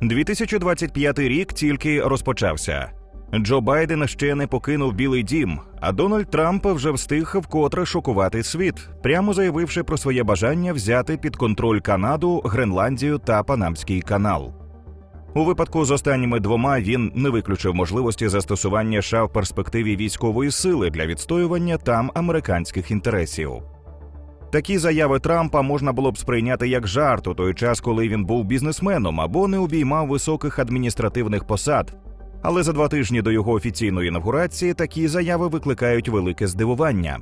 2025 рік тільки розпочався. Джо Байден ще не покинув Білий Дім, а Дональд Трамп вже встиг вкотре шокувати світ, прямо заявивши про своє бажання взяти під контроль Канаду, Гренландію та Панамський канал. У випадку з останніми двома він не виключив можливості застосування США в перспективі військової сили для відстоювання там американських інтересів. Такі заяви Трампа можна було б сприйняти як жарт у той час, коли він був бізнесменом або не обіймав високих адміністративних посад. Але за два тижні до його офіційної інавгурації такі заяви викликають велике здивування.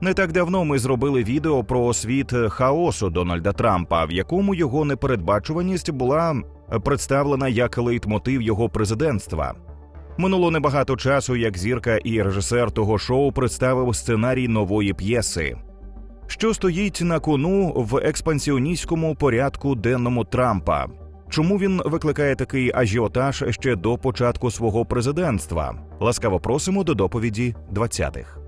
Не так давно ми зробили відео про світ хаосу Дональда Трампа, в якому його непередбачуваність була представлена як лейтмотив його президентства. Минуло небагато часу, як зірка і режисер того шоу представив сценарій нової п'єси. Що стоїть на кону в експансіоністському порядку денному Трампа? Чому він викликає такий ажіотаж ще до початку свого президентства? Ласкаво просимо до доповіді 20-х.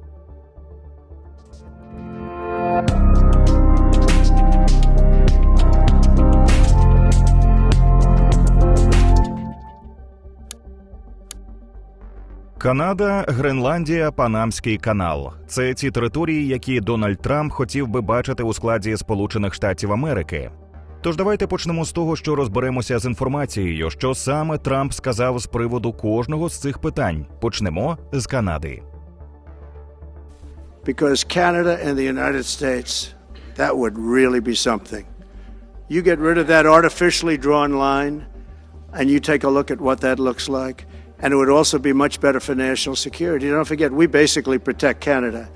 Канада, Гренландія, Панамський канал це ті території, які Дональд Трамп хотів би бачити у складі Сполучених Штатів Америки. Тож давайте почнемо з того, що розберемося з інформацією, що саме Трамп сказав з приводу кожного з цих питань. Почнемо з Канади. because Canada and the United States, that would really be something. You get rid of that artificially drawn line, and you take a look at what that looks like, and it would also be much better for national security. Don't forget, we basically protect Canada,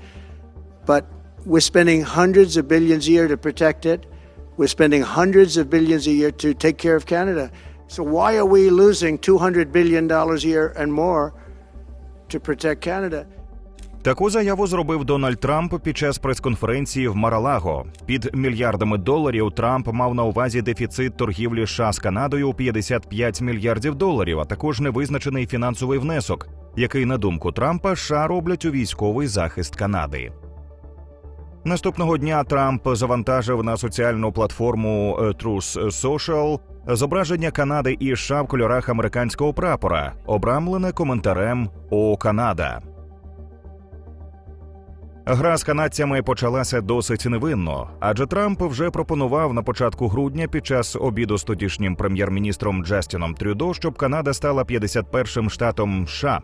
but we're spending hundreds of billions a year to protect it. We're spending hundreds of billions a year to take care of Canada. So why are we losing $200 billion a year and more to protect Canada? Таку заяву зробив Дональд Трамп під час прес-конференції в Маралаго. Під мільярдами доларів Трамп мав на увазі дефіцит торгівлі США з Канадою у 55 мільярдів доларів, а також невизначений фінансовий внесок, який, на думку Трампа, США роблять у військовий захист Канади. Наступного дня Трамп завантажив на соціальну платформу е, Truth Social зображення Канади і США в кольорах американського прапора, обрамлене коментарем О Канада. Гра з канадцями почалася досить невинно, адже Трамп вже пропонував на початку грудня під час обіду з тодішнім прем'єр-міністром Джастіном Трюдо, щоб Канада стала 51-м штатом США.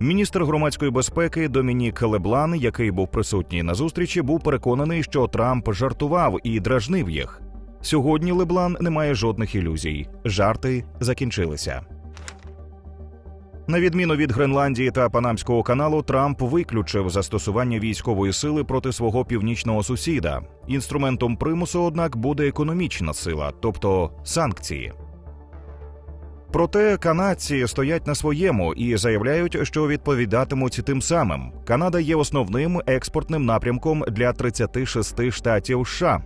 Міністр громадської безпеки Домінік Леблан, який був присутній на зустрічі, був переконаний, що Трамп жартував і дражнив їх. Сьогодні Леблан не має жодних ілюзій. Жарти закінчилися. На відміну від Гренландії та Панамського каналу, Трамп виключив застосування військової сили проти свого північного сусіда. Інструментом примусу, однак, буде економічна сила, тобто санкції. Проте канадці стоять на своєму і заявляють, що відповідатимуть тим самим. Канада є основним експортним напрямком для 36 штатів США.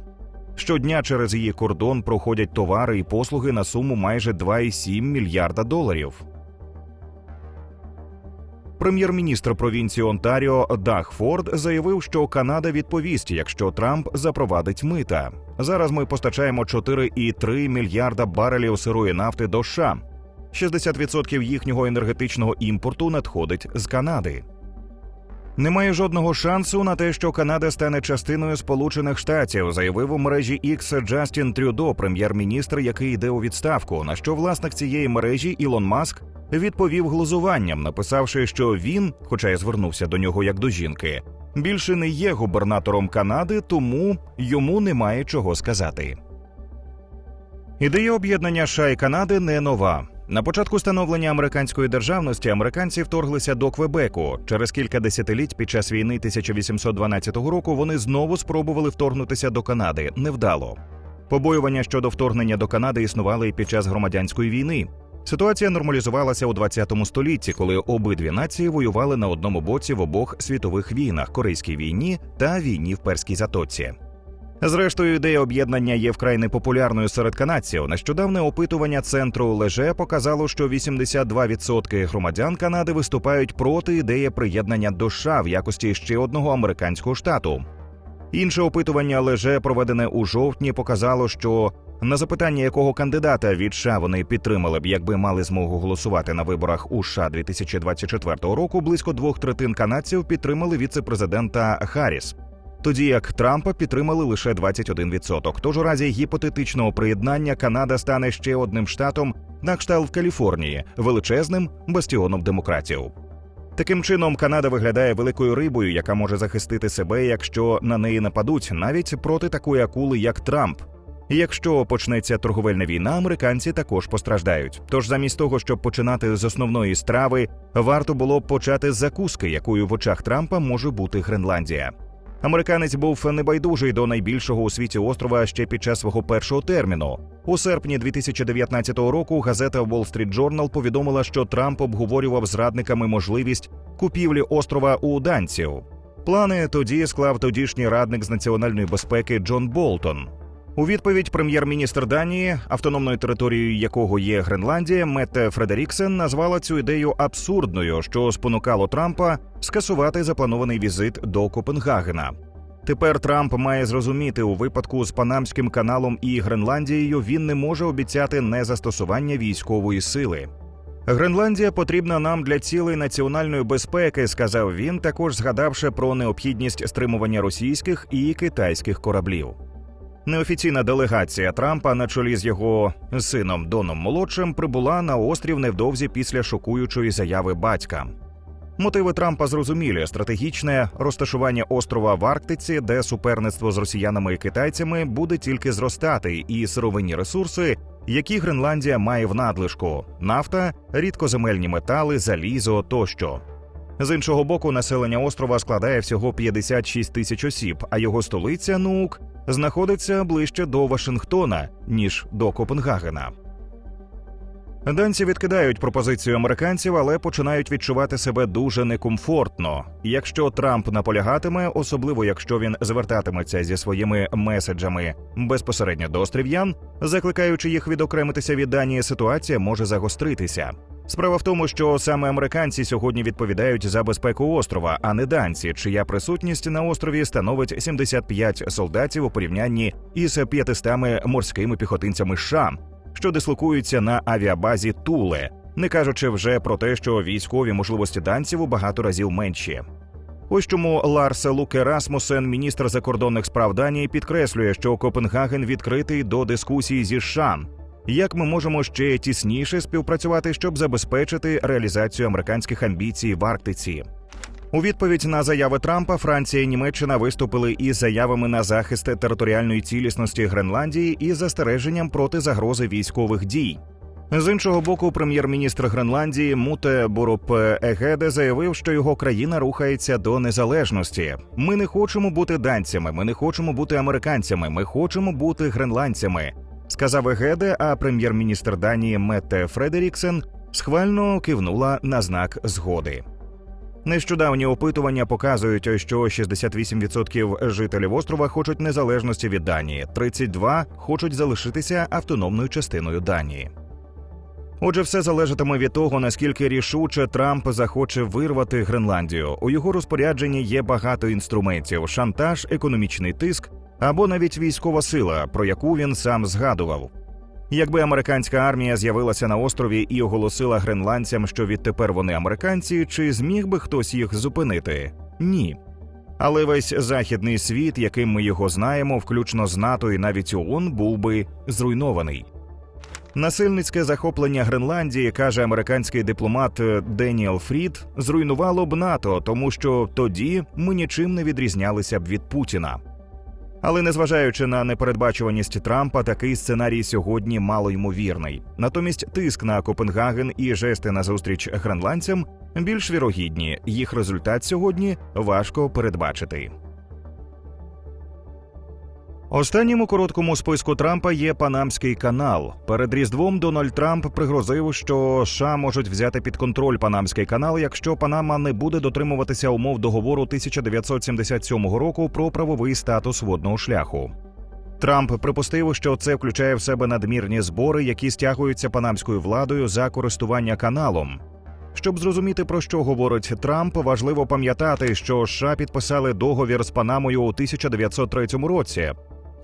Щодня через її кордон проходять товари і послуги на суму майже 2,7 мільярда доларів. Прем'єр-міністр провінції Онтаріо Дах Форд заявив, що Канада відповість, якщо Трамп запровадить мита. Зараз ми постачаємо 4,3 мільярда барелів сирої нафти до США. 60% їхнього енергетичного імпорту надходить з Канади. Немає жодного шансу на те, що Канада стане частиною Сполучених Штатів, заявив у мережі X Джастін Трюдо, прем'єр-міністр, який йде у відставку. На що власник цієї мережі Ілон Маск відповів глузуванням, написавши, що він, хоча й звернувся до нього як до жінки, більше не є губернатором Канади, тому йому немає чого сказати. Ідея об'єднання США і Канади не нова. На початку становлення американської державності американці вторглися до Квебеку. Через кілька десятиліть під час війни 1812 року вони знову спробували вторгнутися до Канади невдало. Побоювання щодо вторгнення до Канади існували і під час громадянської війни. Ситуація нормалізувалася у 20 столітті, коли обидві нації воювали на одному боці в обох світових війнах Корейській війні та війні в Перській затоці. Зрештою, ідея об'єднання є вкрай непопулярною серед канадців. Нещодавне опитування центру Леже показало, що 82% громадян Канади виступають проти ідеї приєднання до США в якості ще одного американського штату. Інше опитування леже проведене у жовтні показало, що на запитання, якого кандидата від США вони підтримали б, якби мали змогу голосувати на виборах у США 2024 року, близько двох третин канадців підтримали віце-президента Харріс. Тоді як Трампа підтримали лише 21%. Тож у разі гіпотетичного приєднання Канада стане ще одним штатом на кшталт Каліфорнії, величезним бастіоном демократів. Таким чином, Канада виглядає великою рибою, яка може захистити себе, якщо на неї нападуть, навіть проти такої акули, як Трамп. Якщо почнеться торговельна війна, американці також постраждають. Тож, замість того, щоб починати з основної страви, варто було б почати з закуски, якою в очах Трампа може бути Гренландія. Американець був небайдужий до найбільшого у світі острова ще під час свого першого терміну. У серпні 2019 року газета Wall Street Journal повідомила, що Трамп обговорював з радниками можливість купівлі острова у данців. Плани тоді склав тодішній радник з національної безпеки Джон Болтон. У відповідь прем'єр-міністр Данії, автономною територією якого є Гренландія, Метте Фредеріксен назвала цю ідею абсурдною, що спонукало Трампа скасувати запланований візит до Копенгагена. Тепер Трамп має зрозуміти у випадку з Панамським каналом і Гренландією він не може обіцяти незастосування військової сили. Гренландія потрібна нам для цілей національної безпеки, сказав він, також згадавши про необхідність стримування російських і китайських кораблів. Неофіційна делегація Трампа на чолі з його сином Доном молодшим прибула на острів невдовзі після шокуючої заяви батька. Мотиви Трампа зрозумілі: стратегічне розташування острова в Арктиці, де суперництво з росіянами і китайцями буде тільки зростати, і сировинні ресурси, які Гренландія має в надлишку: нафта, рідкоземельні метали, залізо тощо. З іншого боку, населення острова складає всього 56 тисяч осіб, а його столиця Нук знаходиться ближче до Вашингтона ніж до Копенгагена. Данці відкидають пропозицію американців, але починають відчувати себе дуже некомфортно. Якщо Трамп наполягатиме, особливо якщо він звертатиметься зі своїми меседжами безпосередньо до острів'ян, закликаючи їх відокремитися від Данії, ситуація може загостритися. Справа в тому, що саме американці сьогодні відповідають за безпеку острова, а не данці, чия присутність на острові становить 75 солдатів у порівнянні із 500 морськими піхотинцями США, що дислокуються на авіабазі Туле, не кажучи вже про те, що військові можливості данців у багато разів менші. Ось чому Ларс Луке Расмусен, міністр закордонних справ Данії, підкреслює, що Копенгаген відкритий до дискусії зі США. Як ми можемо ще тісніше співпрацювати, щоб забезпечити реалізацію американських амбіцій в Арктиці? У відповідь на заяви Трампа Франція і Німеччина виступили із заявами на захист територіальної цілісності Гренландії і застереженням проти загрози військових дій. З іншого боку, прем'єр-міністр Гренландії Муте Боруп Егеде заявив, що його країна рухається до незалежності. Ми не хочемо бути данцями, ми не хочемо бути американцями, ми хочемо бути гренландцями. Сказав Егеде, а прем'єр-міністр Данії Метте Фредеріксен схвально кивнула на знак згоди. Нещодавні опитування показують, що 68% жителів острова хочуть незалежності від Данії, 32% хочуть залишитися автономною частиною Данії. Отже, все залежатиме від того, наскільки рішуче Трамп захоче вирвати Гренландію. У його розпорядженні є багато інструментів: шантаж, економічний тиск або навіть військова сила, про яку він сам згадував. Якби американська армія з'явилася на острові і оголосила гренландцям, що відтепер вони американці, чи зміг би хтось їх зупинити? Ні. Але весь західний світ, яким ми його знаємо, включно з НАТО і навіть ООН, був би зруйнований. Насильницьке захоплення Гренландії, каже американський дипломат Деніел Фрід, зруйнувало б НАТО, тому що тоді ми нічим не відрізнялися б від Путіна. Але незважаючи на непередбачуваність Трампа, такий сценарій сьогодні мало ймовірний. Натомість тиск на Копенгаген і жести на зустріч гренландцям більш вірогідні. Їх результат сьогодні важко передбачити. Останнім у короткому списку Трампа є Панамський канал. Перед Різдвом Дональд Трамп пригрозив, що США можуть взяти під контроль Панамський канал, якщо Панама не буде дотримуватися умов договору 1977 року про правовий статус водного шляху. Трамп припустив, що це включає в себе надмірні збори, які стягуються панамською владою за користування каналом. Щоб зрозуміти про що говорить Трамп, важливо пам'ятати, що США підписали договір з Панамою у 1903 році,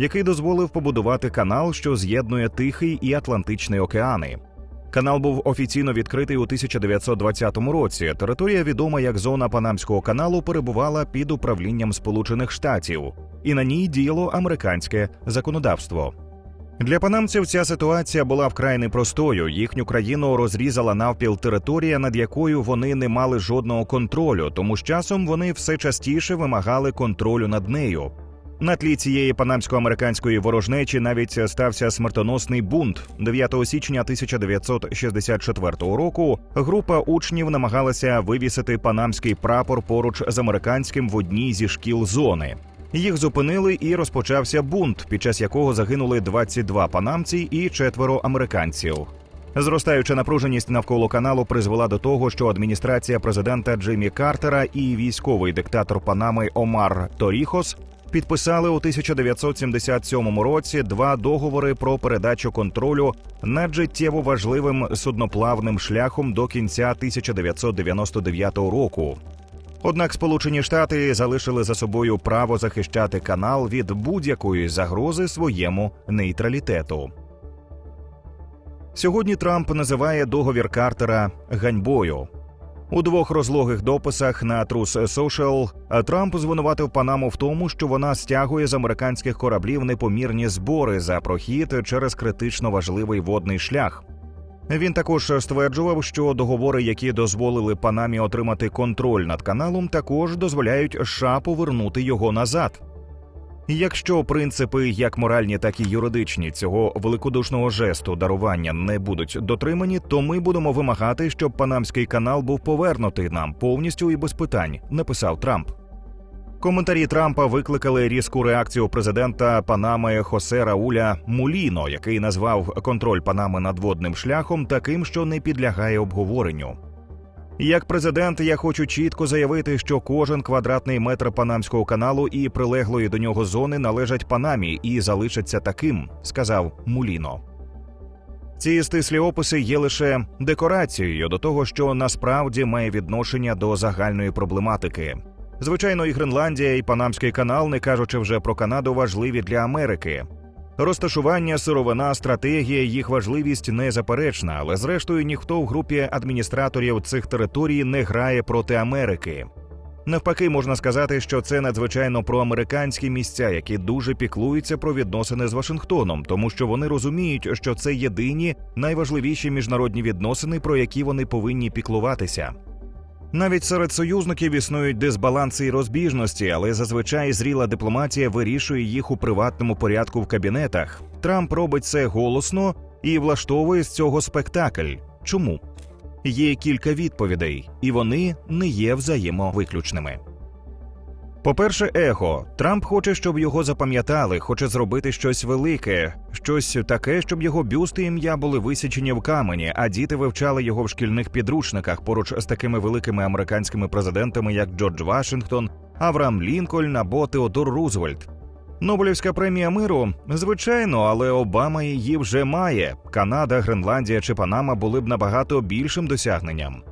який дозволив побудувати канал, що з'єднує Тихий і Атлантичний океани. Канал був офіційно відкритий у 1920 році. Територія, відома як зона Панамського каналу, перебувала під управлінням Сполучених Штатів, і на ній діяло американське законодавство. Для панамців ця ситуація була вкрай непростою. Їхню країну розрізала навпіл територія, над якою вони не мали жодного контролю, тому з часом вони все частіше вимагали контролю над нею. На тлі цієї панамсько-американської ворожнечі навіть стався смертоносний бунт. 9 січня 1964 року група учнів намагалася вивісити панамський прапор поруч з американським в одній зі шкіл зони. Їх зупинили і розпочався бунт, під час якого загинули 22 панамці і четверо американців. Зростаюча напруженість навколо каналу призвела до того, що адміністрація президента Джиммі Картера і військовий диктатор Панами Омар Торіхос підписали у 1977 році два договори про передачу контролю над життєво важливим судноплавним шляхом до кінця 1999 року. Однак Сполучені Штати залишили за собою право захищати канал від будь-якої загрози своєму нейтралітету. Сьогодні Трамп називає договір Картера ганьбою. У двох розлогих дописах на Truth Social Трамп звинуватив Панаму в тому, що вона стягує з американських кораблів непомірні збори за прохід через критично важливий водний шлях. Він також стверджував, що договори, які дозволили Панамі отримати контроль над каналом, також дозволяють США повернути його назад. Якщо принципи, як моральні, так і юридичні, цього великодушного жесту дарування не будуть дотримані, то ми будемо вимагати, щоб Панамський канал був повернутий нам повністю і без питань, написав Трамп. Коментарі Трампа викликали різку реакцію президента Панами Хосе Рауля Муліно, який назвав контроль Панами над водним шляхом таким, що не підлягає обговоренню. Як президент, я хочу чітко заявити, що кожен квадратний метр Панамського каналу і прилеглої до нього зони належать Панамі і залишаться таким, сказав Муліно. Ці стислі описи є лише декорацією до того, що насправді має відношення до загальної проблематики. Звичайно, і Гренландія, і Панамський канал, не кажучи вже про Канаду, важливі для Америки. Розташування, сировина, стратегія, їх важливість незаперечна, але зрештою ніхто в групі адміністраторів цих територій не грає проти Америки. Навпаки, можна сказати, що це надзвичайно проамериканські місця, які дуже піклуються про відносини з Вашингтоном, тому що вони розуміють, що це єдині найважливіші міжнародні відносини, про які вони повинні піклуватися. Навіть серед союзників існують дисбаланси і розбіжності, але зазвичай зріла дипломатія вирішує їх у приватному порядку в кабінетах. Трамп робить це голосно і влаштовує з цього спектакль. Чому? Є кілька відповідей, і вони не є взаємовиключними. По-перше, его Трамп хоче, щоб його запам'ятали, хоче зробити щось велике, щось таке, щоб його бюст і ім'я були висічені в камені, а діти вивчали його в шкільних підручниках поруч з такими великими американськими президентами, як Джордж Вашингтон, Авраам Лінкольн або Теодор Рузвельт. Нобелівська премія миру, звичайно, але Обама її вже має. Канада, Гренландія чи Панама були б набагато більшим досягненням.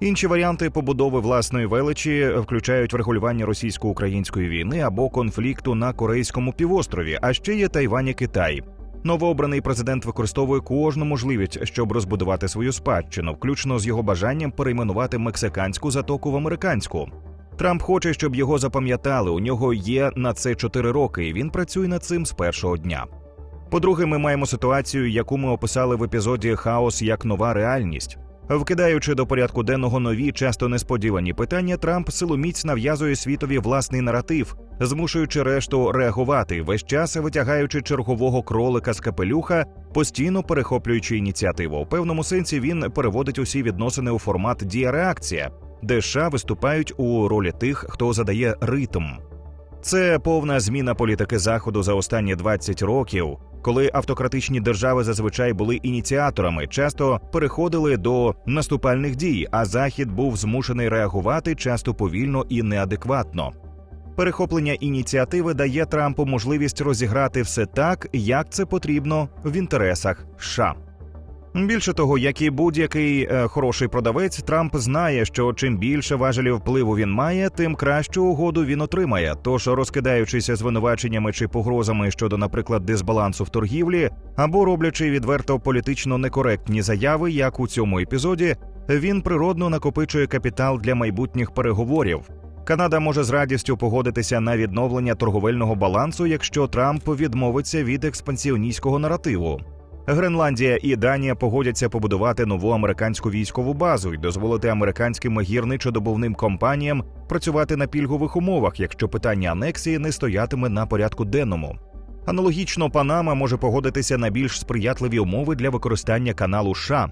Інші варіанти побудови власної величі включають врегулювання російсько-української війни або конфлікту на Корейському півострові, а ще є Тайвань і Китай. Новообраний президент використовує кожну можливість, щоб розбудувати свою спадщину, включно з його бажанням перейменувати мексиканську затоку в американську. Трамп хоче, щоб його запам'ятали. У нього є на це чотири роки, і він працює над цим з першого дня. По-друге, ми маємо ситуацію, яку ми описали в епізоді Хаос як нова реальність. Вкидаючи до порядку денного нові, часто несподівані питання, Трамп силоміць нав'язує світові власний наратив, змушуючи решту реагувати, весь час витягаючи чергового кролика з капелюха, постійно перехоплюючи ініціативу. У певному сенсі він переводить усі відносини у формат дія-реакція, де США виступають у ролі тих, хто задає ритм. Це повна зміна політики заходу за останні 20 років, коли автократичні держави зазвичай були ініціаторами, часто переходили до наступальних дій, а захід був змушений реагувати часто повільно і неадекватно. Перехоплення ініціативи дає Трампу можливість розіграти все так, як це потрібно в інтересах США. Більше того, як і будь-який е, хороший продавець, Трамп знає, що чим більше важелів впливу він має, тим кращу угоду він отримає. Тож, розкидаючися звинуваченнями чи погрозами щодо, наприклад, дисбалансу в торгівлі, або роблячи відверто політично некоректні заяви, як у цьому епізоді, він природно накопичує капітал для майбутніх переговорів. Канада може з радістю погодитися на відновлення торговельного балансу, якщо Трамп відмовиться від експансіоністського наративу. Гренландія і Данія погодяться побудувати нову американську військову базу і дозволити американським гірничодобувним компаніям працювати на пільгових умовах, якщо питання анексії не стоятиме на порядку денному. Аналогічно, Панама може погодитися на більш сприятливі умови для використання каналу США.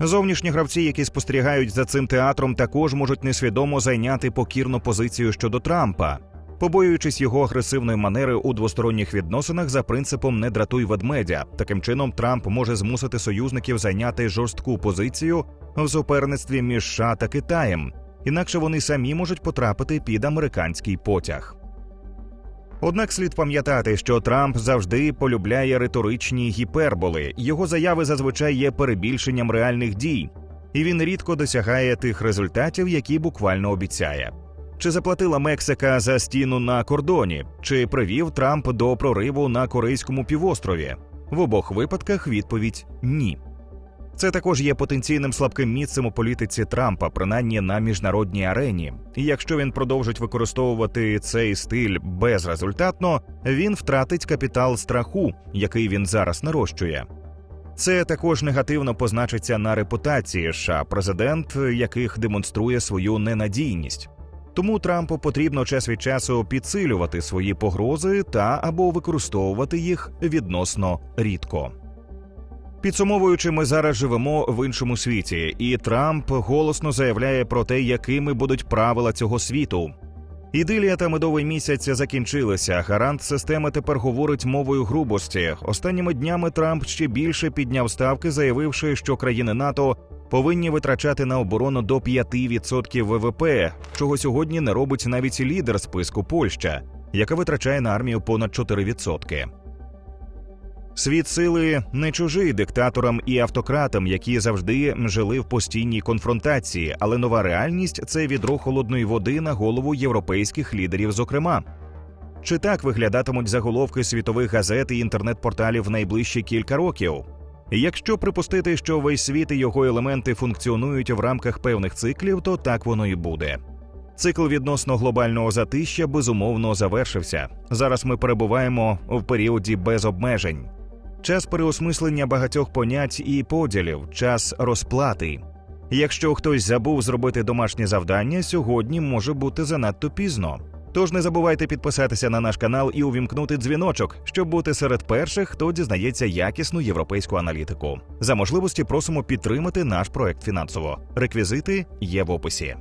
Зовнішні гравці, які спостерігають за цим театром, також можуть несвідомо зайняти покірну позицію щодо Трампа, побоюючись його агресивної манери у двосторонніх відносинах за принципом не дратуй ведмедя. Таким чином, Трамп може змусити союзників зайняти жорстку позицію в суперництві між США та Китаєм, інакше вони самі можуть потрапити під американський потяг. Однак слід пам'ятати, що Трамп завжди полюбляє риторичні гіперболи. Його заяви зазвичай є перебільшенням реальних дій, і він рідко досягає тих результатів, які буквально обіцяє. Чи заплатила Мексика за стіну на кордоні, чи привів Трамп до прориву на Корейському півострові? В обох випадках відповідь ні. Це також є потенційним слабким місцем у політиці Трампа, принаймні на міжнародній арені. І якщо він продовжить використовувати цей стиль безрезультатно, він втратить капітал страху, який він зараз нарощує. Це також негативно позначиться на репутації США, президент яких демонструє свою ненадійність. Тому Трампу потрібно час від часу підсилювати свої погрози та або використовувати їх відносно рідко. Підсумовуючи, ми зараз живемо в іншому світі, і Трамп голосно заявляє про те, якими будуть правила цього світу. Ідилія та медовий місяць закінчилися. Гарант системи тепер говорить мовою грубості. Останніми днями Трамп ще більше підняв ставки, заявивши, що країни НАТО повинні витрачати на оборону до 5% ВВП, чого сьогодні не робить навіть лідер списку Польща, яка витрачає на армію понад 4%. Світ сили не чужий диктаторам і автократам, які завжди жили в постійній конфронтації, але нова реальність це відро холодної води на голову європейських лідерів, зокрема. Чи так виглядатимуть заголовки світових газет і інтернет-порталів в найближчі кілька років? Якщо припустити, що весь світ і його елементи функціонують в рамках певних циклів, то так воно і буде. Цикл відносно глобального затища безумовно завершився. Зараз ми перебуваємо в періоді без обмежень. Час переосмислення багатьох понять і поділів, час розплати. Якщо хтось забув зробити домашнє завдання, сьогодні може бути занадто пізно. Тож не забувайте підписатися на наш канал і увімкнути дзвіночок, щоб бути серед перших, хто дізнається якісну європейську аналітику. За можливості просимо підтримати наш проект фінансово. Реквізити є в описі.